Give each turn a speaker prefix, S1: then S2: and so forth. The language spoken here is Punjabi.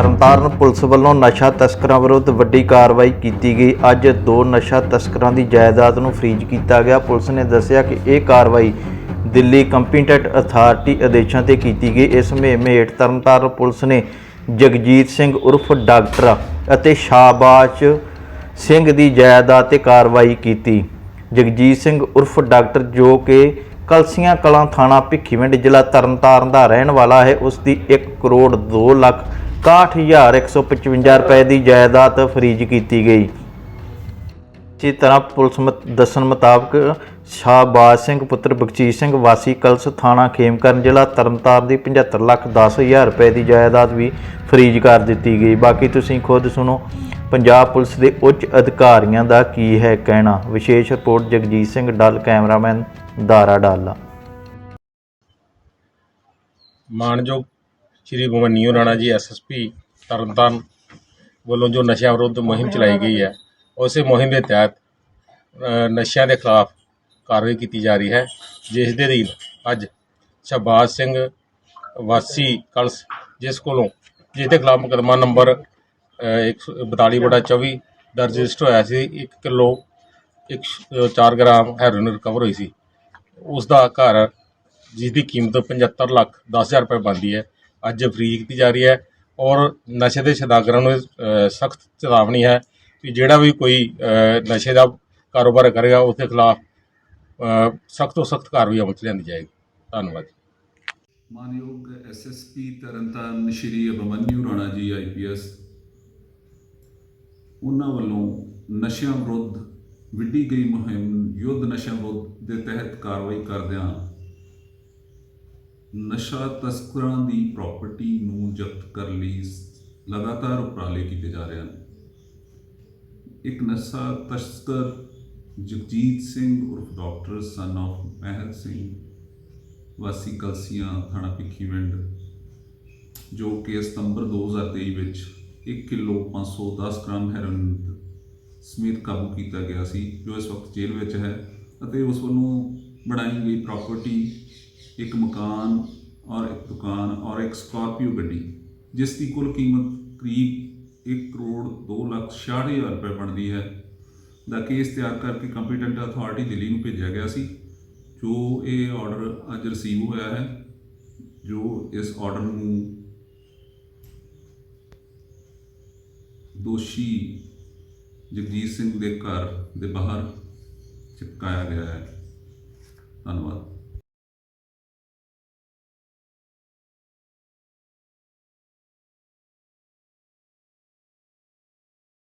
S1: ਤਰਨਤਾਰਨ ਪੁਲਿਸ ਵੱਲੋਂ ਨਸ਼ਾ ਤਸਕਰਾਂ ਵਿਰੁੱਧ ਵੱਡੀ ਕਾਰਵਾਈ ਕੀਤੀ ਗਈ। ਅੱਜ ਦੋ ਨਸ਼ਾ ਤਸਕਰਾਂ ਦੀ ਜਾਇਦਾਦ ਨੂੰ ਫ੍ਰੀਜ਼ ਕੀਤਾ ਗਿਆ। ਪੁਲਿਸ ਨੇ ਦੱਸਿਆ ਕਿ ਇਹ ਕਾਰਵਾਈ ਦਿੱਲੀ ਕੰਪੀਟੈਂਟ ਅਥਾਰਟੀ ਆਦੇਸ਼ਾਂ ਤੇ ਕੀਤੀ ਗਈ। ਇਸ ਮੁਹਿੰਮ ਹੇਠ ਤਰਨਤਾਰਨ ਪੁਲਿਸ ਨੇ ਜਗਜੀਤ ਸਿੰਘ ਉਰਫ ਡਾਕਟਰ ਅਤੇ ਸ਼ਾਬਾਸ਼ ਸਿੰਘ ਦੀ ਜਾਇਦਾਦ ਤੇ ਕਾਰਵਾਈ ਕੀਤੀ। ਜਗਜੀਤ ਸਿੰਘ ਉਰਫ ਡਾਕਟਰ ਜੋ ਕਿ ਕਲਸੀਆਂ ਕਲਾਂ ਥਾਣਾ ਭਿੱਖੀਵਿੰਡ ਜ਼ਿਲ੍ਹਾ ਤਰਨਤਾਰਨ ਦਾ ਰਹਿਣ ਵਾਲਾ ਹੈ, ਉਸ ਦੀ 1 ਕਰੋੜ 2 ਲੱਖ 61155 ਰੁਪਏ ਦੀ ਜਾਇਦਾਦ ਫਰੀਜ਼ ਕੀਤੀ ਗਈ। ਇਸੇ ਤਰ੍ਹਾਂ ਪੁਲਿਸ ਮਤ, ਦੱਸਣ ਮੁਤਾਬਕ ਸ਼ਾਹਬਾਜ਼ ਸਿੰਘ, ਪੁੱਤਰ ਬਖਸ਼ੀਸ਼ ਸਿੰਘ, ਵਾਸੀ ਕਲਸ ਥਾਣਾ ਖੇਮਕਰਨ ਜ਼ਿਲ੍ਹਾ ਤਰਨਤਾਰਨ ਦੀ 75 ਲੱਖ 10000 ਰੁਪਏ ਦੀ ਜਾਇਦਾਦ ਵੀ ਫਰੀਜ਼ ਕਰ ਦਿੱਤੀ ਗਈ। ਬਾਕੀ ਤੁਸੀਂ ਖੁਦ ਸੁਣੋ, ਪੰਜਾਬ ਪੁਲਿਸ ਦੇ ਉੱਚ ਅਧਿਕਾਰੀਆਂ ਦਾ ਕੀ ਹੈ ਕਹਿਣਾ? ਵਿਸ਼ੇਸ਼ ਰਿਪੋਰਟ ਜਗਜੀਤ ਸਿੰਘ ਡੱਲ, ਕੈਮਰਾਮੈਨ ਦਾਰਾ ਡਾਲਾ।
S2: ਮਾਨਯੋਗ ਸ਼੍ਰੀ ਭਵਨੀਓ ਰਾਣਾ ਜੀ ਐਸਐਸਪੀ ਤਰਨਤਾਰਨ ਵੱਲੋਂ ਜੋ ਨਸ਼ਿਆਂ ਵਿਰੁੱਧ ਮੁਹਿੰਮ ਚਲਾਈ ਗਈ ਹੈ, ਉਸੇ ਮੁਹਿੰਮ ਦੇ ਤਹਿਤ ਨਸ਼ਿਆਂ ਦੇ ਖਿਲਾਫ ਕਾਰਵਾਈ ਕੀਤੀ ਜਾ ਰਹੀ ਹੈ, ਜਿਸ ਦੇ ਅਧੀਨ ਅੱਜ ਸ਼ਹਬਾਜ਼ ਸਿੰਘ ਵਾਸੀ ਕਲਸ, ਜਿਸ ਕੋਲੋਂ, ਜਿਸ ਦੇ ਖਿਲਾਫ ਮੁਕੱਦਮਾ ਨੰਬਰ 42 ਬਟਾ 24 ਦਰਜ ਰਜਿਸਟਰ ਹੋਇਆ ਸੀ 1 ਕਿਲੋ 4 ਗ੍ਰਾਮ ਹੈਰੋਇਨ ਰਿਕਵਰ ਹੋਈ ਸੀ। ਉਸ ਦਾ ਘਰ, ਜਿਸ ਦੀ ਕੀਮਤ 75 ਲੱਖ 10000 ਰੁਪਏ ਬਣਦੀ ਹੈ ਅੱਜ ਫ੍ਰੀ ਕੀਤੀ ਜਾ ਰਹੀ ਹੈ ਔਰ ਨਸ਼ੇ ਦੇ ਸਦਾਗਰਾਂ ਨੂੰ ਸਖਤ ਚੇਤਾਵਨੀ ਹੈ ਕਿ ਜਿਹੜਾ ਵੀ ਕੋਈ ਨਸ਼ੇ ਦਾ ਕਾਰੋਬਾਰ ਕਰੇਗਾ ਉਸ ਦੇ ਖਿਲਾਫ ਸਖਤ ਤੋਂ ਸਖਤ ਕਾਰਵਾਈ ਅਮਲ 'ਚ ਲਿਆਂਦੀ ਜਾਏਗੀ। ਧੰਨਵਾਦ
S3: ਮਾਨਯੋਗ ਐਸਐਸਪੀ ਤਰਨਤਾਰਨ ਸ਼੍ਰੀ ਅਭਮਨਿਊ ਰਾਣਾ ਜੀ ਆਈਪੀਐਸ ਉਹਨਾਂ ਵੱਲੋਂ ਨਸ਼ਿਆਂ ਵਿਰੁੱਧ ਵਿੱਢੀ ਗਈ ਮੁਹਿੰਮ ਯੁੱਧ ਨਸ਼ਿਆਂ ਵਿਰੁੱਧ ਦੇ ਤਹਿਤ ਕਾਰਵਾਈ ਕਰਦਿਆਂ ਨਸ਼ਾ ਤਸਕਰਾਂ ਦੀ ਪ੍ਰਾਪਰਟੀ ਨੂੰ ਜ਼ਬਤ ਕਰਨ ਲਈ ਲਗਾਤਾਰ ਉਪਰਾਲੇ ਕੀਤੇ ਜਾ ਰਹੇ ਹਨ। ਇੱਕ ਨਸ਼ਾ ਤਸਕਰ ਜਗਜੀਤ ਸਿੰਘ ਉਰਫ doctor son of Mahal Singh, ਵਾਸੀ ਕਲਸੀਆਂ ਥਾਣਾ ਭਿੱਖੀਵਿੰਡ ਜੋ ਕਿ ਸਤੰਬਰ 2023 ਵਿੱਚ 1 ਕਿਲੋ 510 ਗ੍ਰਾਮ ਹੈਰੋਇਨ ਸਮੇਤ ਕਾਬੂ ਕੀਤਾ ਗਿਆ ਸੀ, ਜੋ ਇਸ ਵਕਤ ਜੇਲ੍ਹ ਵਿੱਚ ਹੈ ਅਤੇ ਉਸ ਵੱਲੋਂ ਬਣਾਈ ਗਈ ਪ੍ਰਾਪਰਟੀ ਇੱਕ ਮਕਾਨ ਔਰ ਇੱਕ ਦੁਕਾਨ ਔਰ ਇੱਕ ਸਕਾਰਪੀਓ ਗੱਡੀ, ਜਿਸ ਦੀ ਕੁੱਲ ਕੀਮਤ ਕਰੀਬ 1 ਕਰੋੜ 2 ਲੱਖ 66 ਹਜ਼ਾਰ ਰੁਪਏ ਬਣਦੀ ਹੈ। ਦਾ ਕੇਸ ਤਿਆਰ ਕਰਕੇ ਕੰਪੀਟੈਂਟ ਅਥਾਰਟੀ ਦਿੱਲੀ ਨੂੰ ਭੇਜਿਆ ਗਿਆ ਸੀ, ਜੋ ਇਹ ਆਰਡਰ ਅੱਜ ਰਿਸੀਵ ਹੋਇਆ ਹੈ, ਜੋ ਇਸ ਆਰਡਰ ਨੂੰ ਦੋਸ਼ੀ ਜਗਜੀਤ ਸਿੰਘ ਦੇ ਘਰ ਦੇ ਬਾਹਰ ਚਿਪਕਾਇਆ ਗਿਆ ਹੈ। ਧੰਨਵਾਦ।